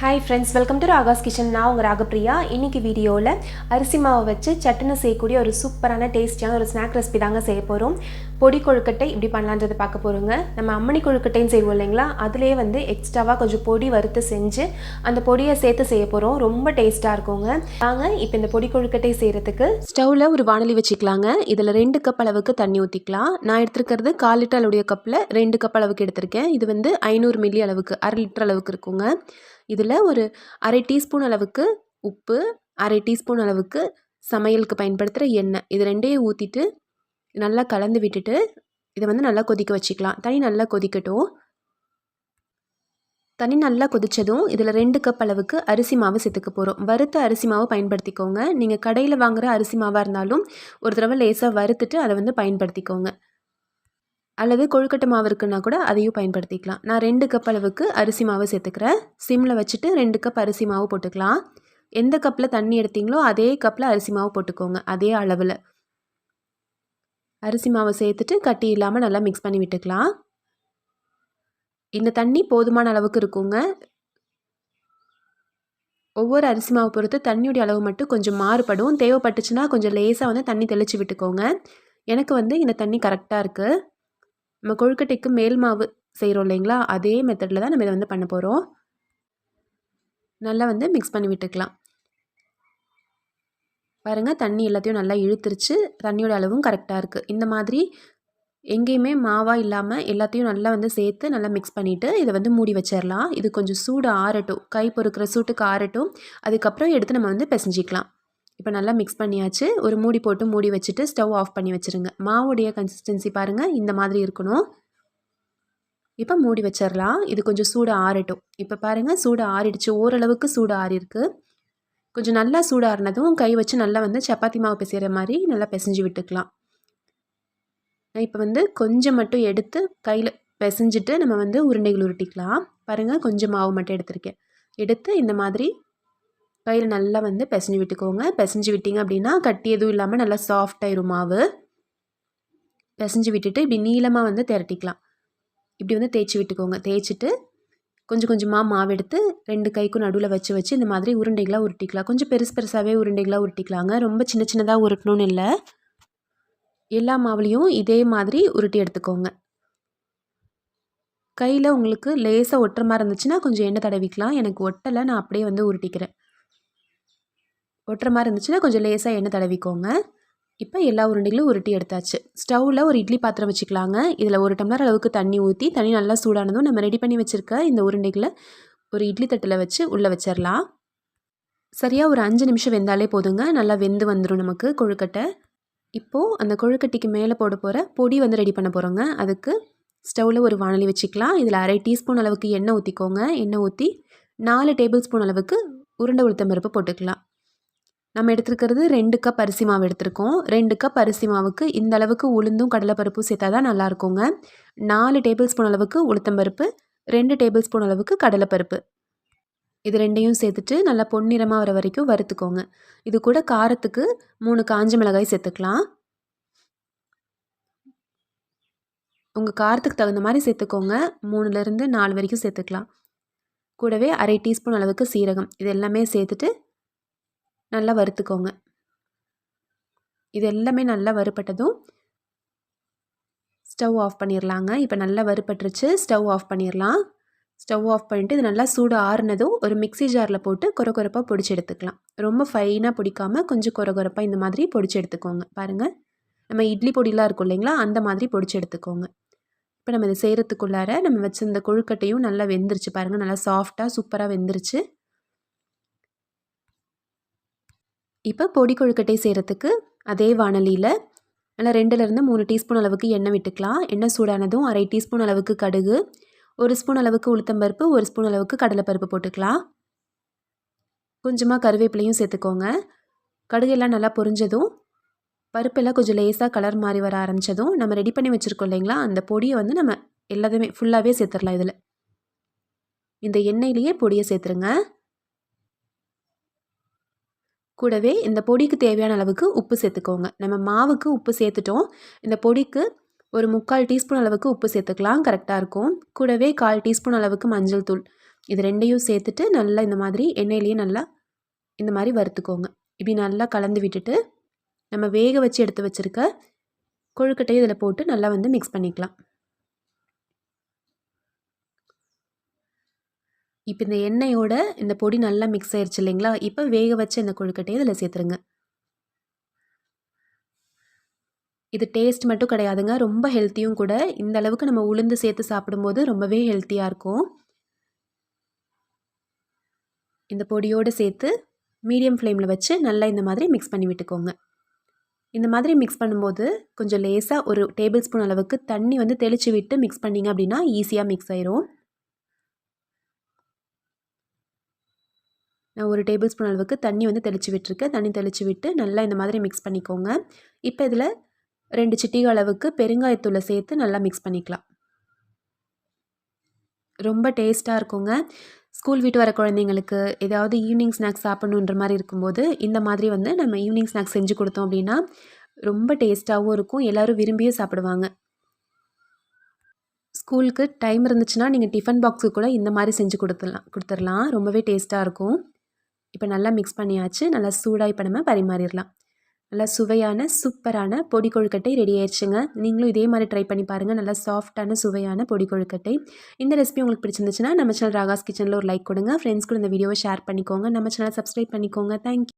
Hi friends welcome to Raga's kitchen நான் உங்கள் ராகப்பிரியா இன்றைக்கி வீடியோவில் அரிசி மாவை வச்சு சட்டுன்னு செய்யக்கூடிய ஒரு சூப்பரான டேஸ்டியான ஒரு ஸ்நாக் ரெசிபி தாங்க செய்ய போகிறோம் பொடி கொழுக்கட்டை இப்படி பண்ணலான்றதை பார்க்க போகிறோங்க நம்ம அம்மணி கொழுக்கட்டைன்னு செய்வோம் இல்லைங்களா? அதுலேயே வந்து எக்ஸ்ட்ராவாக கொஞ்சம் பொடி வறுத்து செஞ்சு அந்த பொடியை சேர்த்து செய்ய போகிறோம் ரொம்ப டேஸ்ட்டாக இருக்குங்க. வாங்க இப்போ இந்த பொடி கொழுக்கட்டை செய்கிறதுக்கு ஸ்டவ்வில் ஒரு வானலி வச்சுக்கலாங்க. இதில் ரெண்டு கப் அளவுக்கு தண்ணி ஊற்றிக்கலாம் நான் எடுத்துருக்கிறது கால் லிட்டர் அளவுடைய கப்பில் ரெண்டு கப் அளவுக்கு எடுத்திருக்கேன். இது வந்து ஐநூறு மில்லி அளவுக்கு அரை லிட்டர் அளவுக்கு இருக்குங்க. இதில் ஒரு அரை டீஸ்பூன் அளவுக்கு உப்பு அரை டீஸ்பூன் அளவுக்கு சமையலுக்கு பயன்படுத்துகிற எண்ணெய். இது ரெண்டையும் ஊற்றிட்டு நல்லா கலந்து விட்டுட்டு இதை வந்து நல்லா கொதிக்க வச்சுக்கலாம். தண்ணி நல்லா கொதிக்கட்டும். தண்ணி நல்லா கொதித்ததும் இதில் ரெண்டு கப் அளவுக்கு அரிசி மாவு சேர்த்துக்க போகிறோம். வறுத்த அரிசி மாவு பயன்படுத்திக்கோங்க. நீங்கள் கடையில் வாங்குகிற அரிசி மாவாக இருந்தாலும் ஒரு தடவை லேசாக வறுத்துட்டு அதை வந்து பயன்படுத்திக்கோங்க. அல்லது கொழுக்கட்டை மாவு இருக்குன்னா கூட அதையும் பயன்படுத்திக்கலாம். நான் ரெண்டு கப் அளவுக்கு அரிசி மாவு சேர்த்துக்கிறேன். சிம்மில் வச்சுட்டு ரெண்டு கப் அரிசி மாவு போட்டுக்கலாம். எந்த கப்பில் தண்ணி எடுத்தீங்களோ அதே கப்பில் அரிசி மாவு போட்டுக்கோங்க அதே அளவில். அரிசி மாவை சேர்த்துட்டு கட்டி இல்லாமல் நல்லா மிக்ஸ் பண்ணி விட்டுக்கலாம். இந்த தண்ணி போதுமான அளவுக்கு இருக்குங்க. ஒவ்வொரு அரிசி மாவு பொறுத்து தண்ணியுடைய அளவு மட்டும் கொஞ்சம் மாறுபடும். தேவைப்பட்டுச்சுன்னா கொஞ்சம் லேசாக வந்து தண்ணி தெளித்து விட்டுக்கோங்க. எனக்கு வந்து இந்த தண்ணி கரெக்டாக இருக்குது நம்ம கொழுக்கட்டைக்கு மேல் மாவு செய்கிறோம் இல்லைங்களா? அதே மெத்தடில் தான் நம்ம இதை வந்து பண்ண போகிறோம் நல்லா வந்து மிக்ஸ் பண்ணி விட்டுக்கலாம். பாருங்கள் தண்ணி எல்லாத்தையும் நல்லா இழுத்துருச்சு. தண்ணியோட அளவும் கரெக்டாக இருக்குது இந்த மாதிரி எங்கேயுமே மாவாக இல்லாமல் எல்லாத்தையும் நல்லா வந்து சேர்த்து நல்லா மிக்ஸ் பண்ணிவிட்டு இதை வந்து மூடி வச்சிடலாம் இது கொஞ்சம் சூடு ஆறட்டும். கை பொறுக்கிற சூட்டுக்கு ஆறட்டும். அதுக்கப்புறம் எடுத்து நம்ம வந்து பிசைஞ்சிக்கலாம். இப்போ நல்லா மிக்ஸ் பண்ணியாச்சு. ஒரு மூடி போட்டு மூடி வச்சுட்டு ஸ்டவ் ஆஃப் பண்ணி வச்சுருங்க. மாவுடைய கன்சிஸ்டன்சி பாருங்கள் இந்த மாதிரி இருக்கணும். இப்போ மூடி வச்சிடலாம் இது கொஞ்சம் சூடு ஆறட்டும். இப்போ பாருங்கள் சூடு ஆறிடுச்சு. ஓரளவுக்கு சூடு ஆறிருக்கு கொஞ்சம் நல்லா சூடாறினதும் கை வச்சு நல்லா வந்து சப்பாத்தி மாவு பிசைகிற மாதிரி நல்லா பிசைஞ்சு விட்டுக்கலாம். இப்போ வந்து கொஞ்சம் மட்டும் எடுத்து கையில் பிசைஞ்சிட்டு நம்ம வந்து உருண்டைகள் உருட்டிக்கலாம். பாருங்கள் கொஞ்சம் மாவு மட்டும் எடுத்திருக்கேன். எடுத்து இந்த மாதிரி கையில் நல்லா வந்து பிசைஞ்சு விட்டுக்கோங்க. பிசைஞ்சு விட்டிங்க அப்படின்னா கட்டி எதுவும் இல்லாமல் நல்லா சாஃப்டாயிரும் மாவு. பிசைஞ்சு விட்டுட்டு இப்படி நீளமாக வந்து திரட்டிக்கலாம். இப்படி வந்து தேய்ச்சி விட்டுக்கோங்க. தேய்ச்சிட்டு கொஞ்சம் கொஞ்சமாக மாவு எடுத்து ரெண்டு கைக்கும் நடுவில் வச்சு வச்சு இந்த மாதிரி உருண்டைகளாக உருட்டிக்கலாம். கொஞ்சம் பெருசு பெருசாகவே உருண்டைகளாக உருட்டிக்கலாங்க. ரொம்ப சின்ன சின்னதாக உருட்டணும்னு இல்லை. எல்லா மாவுலேயும் இதே மாதிரி உருட்டி எடுத்துக்கோங்க. கையில் உங்களுக்கு லேசாக ஒட்டுற மாதிரி இருந்துச்சுன்னா கொஞ்சம் எண்ணெய் தடவிக்கலாம். எனக்கு ஒட்டலை. நான் அப்படியே வந்து உருட்டிக்கிறேன். ஒட்டுற மாதிரி இருந்துச்சுன்னா கொஞ்சம் லேசாக எண்ணெய் தடவிக்கோங்க. இப்போ எல்லா உருண்டைகளும் உருட்டி எடுத்தாச்சு. ஸ்டவ்வில் ஒரு இட்லி பாத்திரம் வச்சுக்கலாங்க. இதில் ஒரு டம்ளர் அளவுக்கு தண்ணி ஊற்றி தண்ணி நல்லா சூடானதும் நம்ம ரெடி பண்ணி வச்சுருக்க இந்த உருண்டைகளை ஒரு இட்லி தட்டில் வச்சு உள்ளே வச்சிடலாம் சரியாக ஒரு அஞ்சு நிமிஷம் வெந்தாலே போதுங்க. நல்லா வெந்து வந்துடும் நமக்கு கொழுக்கட்டை. இப்போது அந்த கொழுக்கட்டைக்கு மேலே போட போகிற பொடி வந்து ரெடி பண்ண போகிறோங்க அதுக்கு ஸ்டவ்வில் ஒரு வானலி வச்சுக்கலாம். இதில் அரை டீஸ்பூன் அளவுக்கு எண்ணெய் ஊற்றிக்கோங்க எண்ணெய் ஊற்றி நாலு டேபிள் ஸ்பூன் அளவுக்கு உருண்டை உளுத்தம் பருப்பு போட்டுக்கலாம். நம்ம எடுத்துருக்கிறது ரெண்டு கப் அரிசி மாவு எடுத்திருக்கோம். ரெண்டு கப் அரிசி மாவுக்கு இந்த அளவுக்கு உளுந்தும் கடலைப்பருப்பும் சேர்த்தா தான் நல்லாயிருக்குங்க நாலு டேபிள் ஸ்பூன் அளவுக்கு உளுத்தம்பருப்பு ரெண்டு டேபிள் ஸ்பூன் அளவுக்கு கடலைப்பருப்பு. இது ரெண்டையும் சேர்த்துட்டு நல்லா பொன்னிறமாக வர வரைக்கும் வறுத்துக்கோங்க. இது கூட காரத்துக்கு மூணு காஞ்ச மிளகாய் சேர்த்துக்கலாம். உங்கள் காரத்துக்கு தகுந்த மாதிரி சேர்த்துக்கோங்க. மூணுலேருந்து நாலு வரைக்கும் சேர்த்துக்கலாம். கூடவே அரை டீஸ்பூன் அளவுக்கு சீரகம். இது எல்லாமே சேர்த்துட்டு நல்லா வறுத்துக்கோங்க. இது எல்லாமே நல்லா வறுப்பட்டதும் ஸ்டவ் ஆஃப் பண்ணிடலாங்க இப்போ நல்லா வறுப்பட்டுருச்சு ஸ்டவ் ஆஃப் பண்ணிடலாம் ஸ்டவ் ஆஃப் பண்ணிவிட்டு இது நல்லா சூடு ஆறுனதும் ஒரு மிக்சி ஜாரில் போட்டு குறை குறைப்பாக பொடிச்சு எடுத்துக்கலாம். ரொம்ப ஃபைனாக பிடிக்காமல் கொஞ்சம் குறை குறைப்பாக இந்த மாதிரி பொடிச்சு எடுத்துக்கோங்க. பாருங்கள் நம்ம இட்லி பொடிலாம் இருக்கும் இல்லைங்களா? அந்த மாதிரி பொடிச்சு எடுத்துக்கோங்க. இப்போ நம்ம இதை செய்கிறதுக்குள்ளார நம்ம வச்சிருந்த கொழுக்கட்டையும் நல்லா வெந்துருச்சு பாருங்கள் நல்லா சாஃப்டாக சூப்பராக வெந்துருச்சு. இப்போ பொடி கொழுக்கட்டை செய்கிறதுக்கு அதே வானலியில் நல்லா ரெண்டுலேருந்து மூணு டீஸ்பூன் அளவுக்கு எண்ணெய் விட்டுக்கலாம். எண்ணெய் சூடானதும் அரை டீஸ்பூன் அளவுக்கு கடுகு ஒரு ஸ்பூன் அளவுக்கு உளுத்தம்பருப்பு ஒரு ஸ்பூன் அளவுக்கு கடலைப்பருப்பு போட்டுக்கலாம். கொஞ்சமாக கருவேப்பிலையும் சேர்த்துக்கோங்க. கடுகெல்லாம் நல்லா பொரிஞ்சதும் பருப்பெல்லாம் கொஞ்சம் லேசாக கலர் மாறி வர ஆரம்பித்ததும் நம்ம ரெடி பண்ணி வச்சுருக்கோம் இல்லைங்களா? அந்த பொடியை வந்து நம்ம எல்லாத்தையுமே ஃபுல்லாகவே சேர்த்துடலாம் இதில். இந்த எண்ணெயிலேயே பொடியை சேர்த்துருங்க. கூடவே இந்த பொடிக்கு தேவையான அளவுக்கு உப்பு சேர்த்துக்கோங்க. நம்ம மாவுக்கு உப்பு சேர்த்துட்டோம். இந்த பொடிக்கு ஒரு முக்கால் டீஸ்பூன் அளவுக்கு உப்பு சேர்த்துக்கலாம். கரெக்டாக இருக்கும். கூடவே கால் டீஸ்பூன் அளவுக்கு மஞ்சள் தூள். இது ரெண்டையும் சேர்த்துட்டு நல்லா இந்த மாதிரி எண்ணெயிலேயே நல்லா இந்த மாதிரி வறுத்துக்கோங்க. இப்படி நல்லா கலந்து விட்டுட்டு நம்ம வேக வச்சு எடுத்து வச்சுருக்க கொழுக்கட்டையை இதில் போட்டு நல்லா வந்து மிக்ஸ் பண்ணிக்கலாம். இப்போ இந்த எண்ணெயோட இந்த பொடி நல்லா மிக்ஸ் ஆயிடுச்சு இல்லைங்களா? இப்போ வேக வச்ச இந்த கொழுக்கட்டையை இதில் சேர்த்துருங்க. இது டேஸ்ட் மட்டும் கிடையாதுங்க. ரொம்ப ஹெல்த்தியும் கூட. இந்த அளவுக்கு நம்ம உளுந்து சேர்த்து சாப்பிடும்போது ரொம்பவே ஹெல்த்தியாக இருக்கும். இந்த பொடியோடு சேர்த்து மீடியம் ஃப்ளேமில் வச்சு நல்லா இந்த மாதிரி மிக்ஸ் பண்ணி விட்டுக்கோங்க. இந்த மாதிரி மிக்ஸ் பண்ணும்போது கொஞ்சம் லேசாக ஒரு டேபிள் ஸ்பூன் அளவுக்கு தண்ணி வந்து தெளித்து விட்டு மிக்ஸ் பண்ணிங்க அப்படின்னா ஈஸியாக மிக்ஸ் ஆயிரும். நான் ஒரு டேபிள் ஸ்பூன் அளவுக்கு தண்ணி வந்து தெளித்து விட்டுருக்கேன். தண்ணி தெளித்து விட்டு நல்லா இந்த மாதிரி மிக்ஸ் பண்ணிக்கோங்க. இப்போ இதில் ரெண்டு சிட்டிகை அளவுக்கு பெருங்காயத்தூளை சேர்த்து நல்லா மிக்ஸ் பண்ணிக்கலாம். ரொம்ப டேஸ்ட்டாக இருக்குங்க. ஸ்கூல் விட்டு வர குழந்தைங்களுக்கு ஏதாவது ஈவினிங் ஸ்நாக்ஸ் சாப்பிட்ணுன்ற மாதிரி இருக்கும்போது இந்த மாதிரி வந்து நம்ம ஈவினிங் ஸ்நாக்ஸ் செஞ்சு கொடுத்தோம் அப்படின்னா ரொம்ப டேஸ்ட்டாகவும் இருக்கும். எல்லோரும் விரும்பியும் சாப்பிடுவாங்க. ஸ்கூலுக்கு டைம் இருந்துச்சுன்னா நீங்கள் டிஃபன் பாக்ஸுக்கு கூட இந்த மாதிரி செஞ்சு கொடுத்துடலாம் கொடுத்துடலாம். ரொம்பவே டேஸ்ட்டாக இருக்கும். இப்போ நல்லா மிக்ஸ் பண்ணியாச்சு. நல்லா சூடாக இப்போ நம்ம பரிமாறிடலாம். நல்லா சுவையான சூப்பரான பொடி கொழுக்கட்டை ரெடி ஆயிடுச்சுங்க. நீங்களும் இதே மாதிரி ட்ரை பண்ணி பாருங்கள் நல்லா சாஃப்டான சுவையான பொடி கொழுக்கட்டை. இந்த ரெசிபி உங்களுக்கு பிடிச்சிருந்துச்சுன்னா நம்ம சேனல் ராகாஸ் கிச்சனில் ஒரு லைக் கொடுங்க. ஃப்ரெண்ட்ஸ் கூட இந்த வீடியோவை ஷேர் பண்ணிக்கோங்க. நம்ம சேனல் சப்ஸ்கிரைப் பண்ணிக்கோங்க. தேங்க்யூ